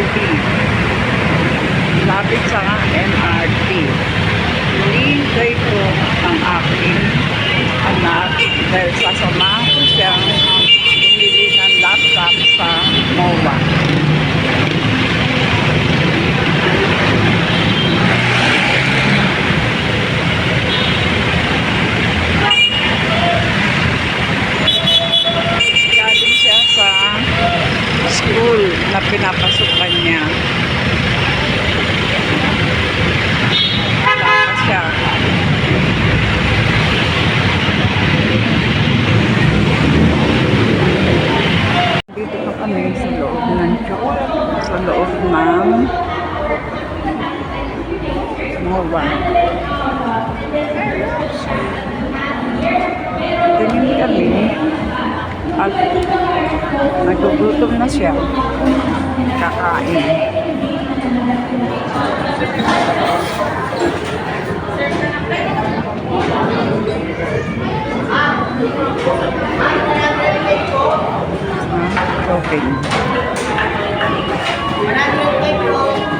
MRT. Lapit sa MRT. Hinihintay ko ang aking anak dahil sasama ko siyang bumili ng laptop sa MOA. At nagugutom na siya. Kakain. Shopping. Ah?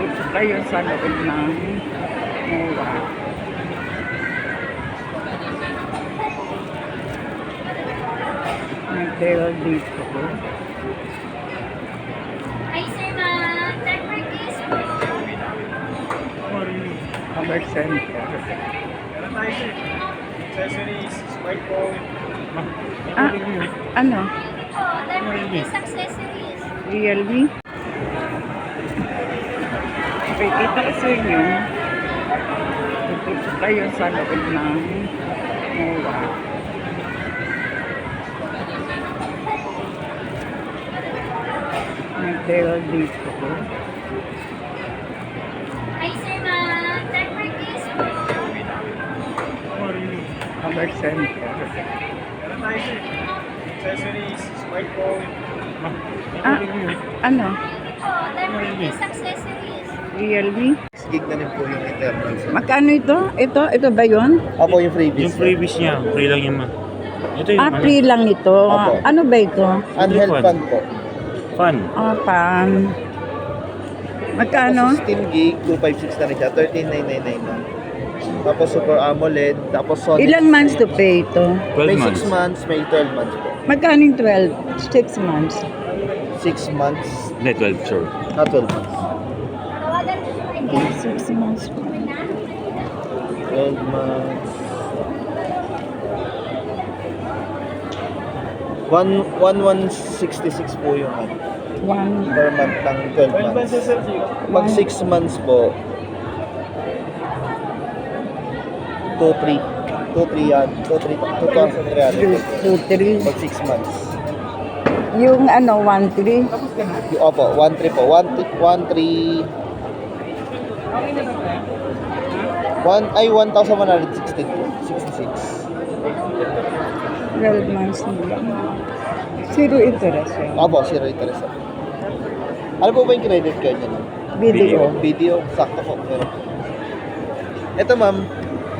tututok kayo sa loob ng MOA. May tail dito. Hi, sir, ma'am. Time for po. Cover center. Accessories, smartphone. Ah, ano? Po, time for kiss accessories. Realme? Nakikita ko sa inyo, tututok kayo sa loob ng MOA. May tail dito ko. Hi, sir, ma'am. Time for po. Cover center. Accessories, smartphone. Ah, ano? Time for kiss accessories. Realme? gig na rin po yung internal. sir. Magkano ito? Ito? Ito ba yun? Opo, yung freebies. Yung freebies niya, free lang yan ma. Ito yung Ah, ano, free lang ito. Opo. Ano ba ito? Fun. fund po. fun. Ah, pan. Magkano? Tapos 16 gig, 256 na rin siya, 13,999 na. Tapos Super AMOLED, tapos Sony. Ilang months to pay ito? 12 May months. 6 months, may 12 months po. Magkano yung 12? 6 months. 6 months, Hindi, 12, sure. not 12 months. Ko siya kay 6 months. 12 months. One, one, 166 po yung ano, One. per month ng 12 months. Pag 6 months po, 2, 3. 2, 3 yan. 2, 3, 2,300. 2, 3. Pag 6 months. Yung ano, 1, 3. Yung, opo, 1 3 po. 1 3 1 ay 1,116 po. 66. 12 months na lang. Zero interest yan. Opo, zero interest. Ano po ba yung credit card niya? Video. Video, sakto po. Po. Ito ma'am,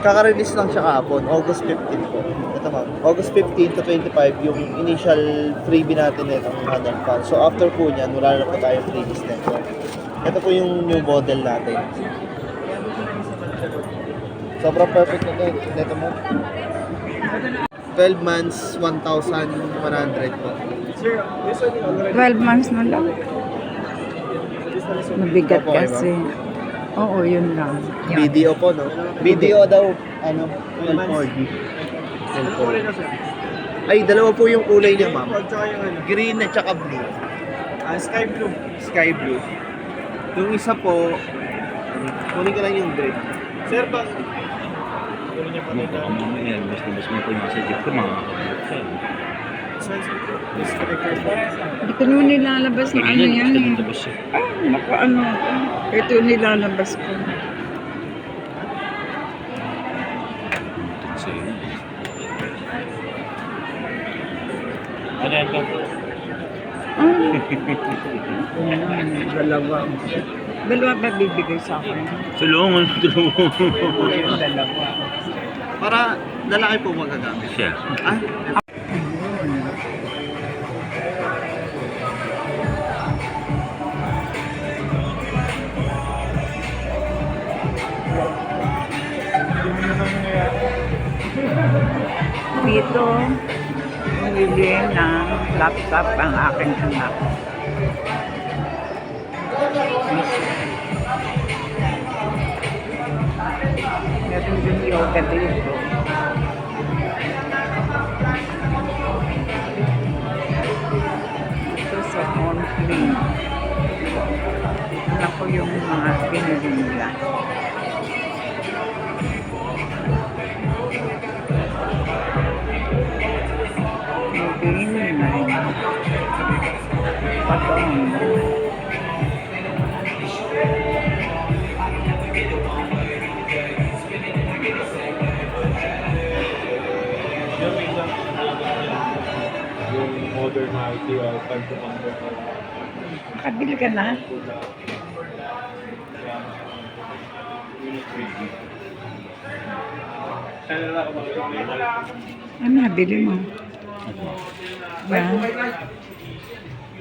Kaka-release lang siya kahapon, August 15 po. Ito ma'am, August 15 to 25 yung initial freebie natin nito, Honor Fan. So after po niyan, wala na po tayong freebies nito. Ito po yung new model natin. Sobrang perfect na ito. Ito mo. 12 months, 1,100 po. 12 months na lang. Mabigat Opo, kasi. Oo, yun lang. Yun. Video po, no? Video daw, ano, L4D. L4D. Ay, dalawa po yung kulay niya, ma'am. Green at saka blue. Ah, sky blue. Sky blue. Yung isa po, kunin ko lang yung gray. Sir, bang Ano pa kung mamaya, basta-basta mo po yung sa jeep ko, mga disconnector po. Hindi ko naman nilalabas na ano yan. eh. Ah, naku, ano. Ito nilalabas ko. Sa'yo. Ano yan to? Ah, dalawa. Dalawa ba bibigay sa akin? Tulungan, tulungan. Yung dalawa. Para lalaki po magagamit. Siya. Ah, Dito, bumili ng laptop ang aking anak. Meron din yoga dito. Ito sa monthly. Anak ko yung mga binili nila. Modern na ITL, time to number. Kabili ka na? Ano nabili mo?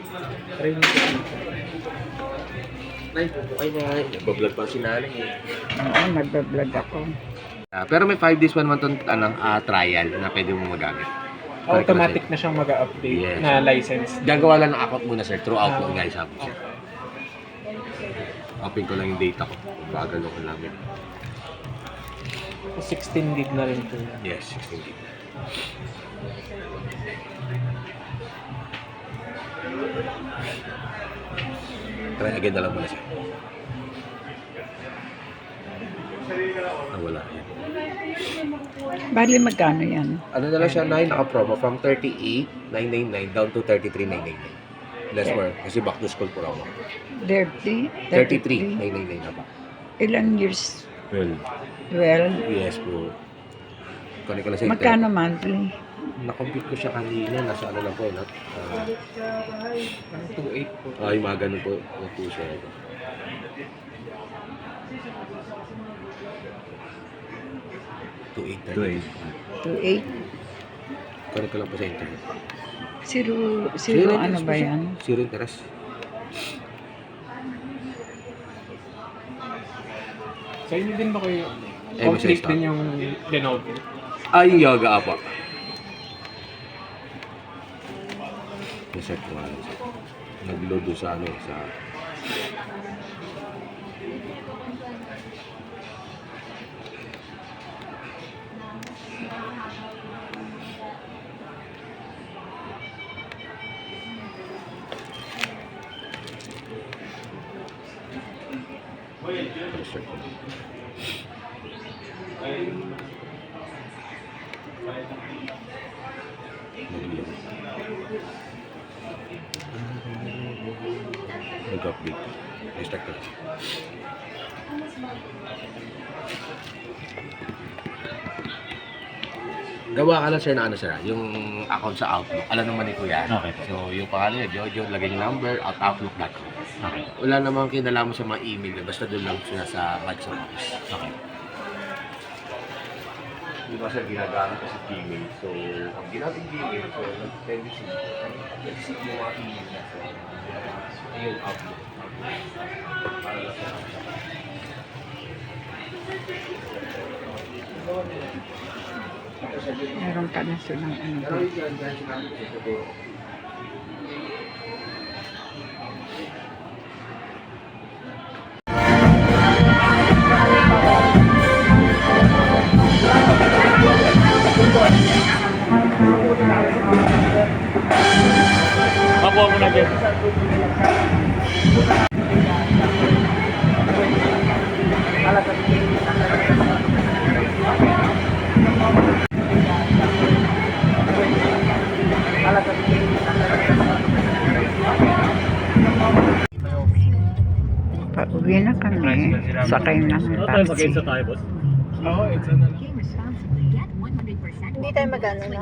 Yan. Nagbablog pa si nanay eh. Oo, nagbablog ako. Ah, pero may 5 days, 1 month on, ano, ah, trial na pwede mo magamit. Automatic na siyang mag-update Yes. na license. Gagawa lang ng account muna sir, throughout lang guys ha po sir. Open ko lang yung data ko. Bagal ko namin. 16 gig na rin po. Yes, 16 gig. Try again na lang muna siya. Nawala yan. Bali, magkano yan? Ano na lang siya, 9 naka-promo from 38,999 down to 33,999. Less more, kasi back to school ako. 30? 33,999 na pa. Ilang years? Well, 12? Yes po. Kunin ko lang sa Magkano monthly? Na-compute ko siya kanina, nasa ano lang po, na, uh, 2.8 po. ay mga ganun po, ano po siya. Two eight na. 2.8? Kunin ko lang po sa internet. Zero, zero ano ba yan? Zero interest. Sa inyo din ba kayo? Eh, Complete din yung Lenovo. Ay, yoga apa. Ko nga lang siya. Nag-load sa ano, sa... Reset ko. Nag-update. Lang. Gawa ka lang sir na ano sir, ah, yung account sa Outlook. Alam naman ni Kuya. Okay. So yung pangalan niya, Jojo, lagay yung number at outlook.com. okay. Wala namang kinalaman sa mga email, basta doon lang siya sa Microsoft Office. Okay. Yung kasi ginagamit kasi Gmail. So, pag ginamit Gmail, so, nag-tendency, nag-sit yung mga email niya. So, ayun, Outlook. Para lang sa Meron pa na silang ano. Pero yung dyan sinabi ko Pauwi na kami. Sakay na ng taxi. tayo, boss? Hindi tayo magano na.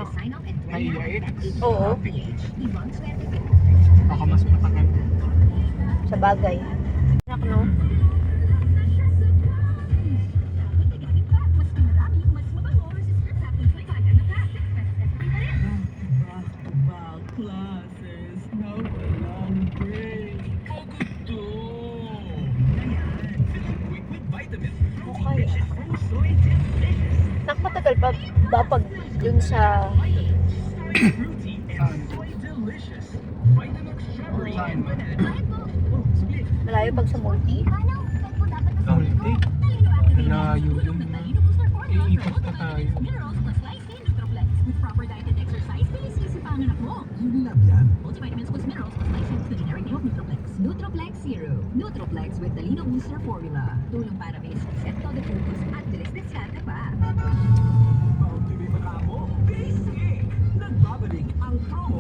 Oo. Baka mas matagal. Sa bagay. Anak, no? Ba pag dun sa malayo pag sa multi? Multi? Malayo yun. Iikot na tayo. Nutroplex Zero. Nutroplex with Talino Booster Formula. Tulong para may set todo focus at bilis diskarte pa. Ang promo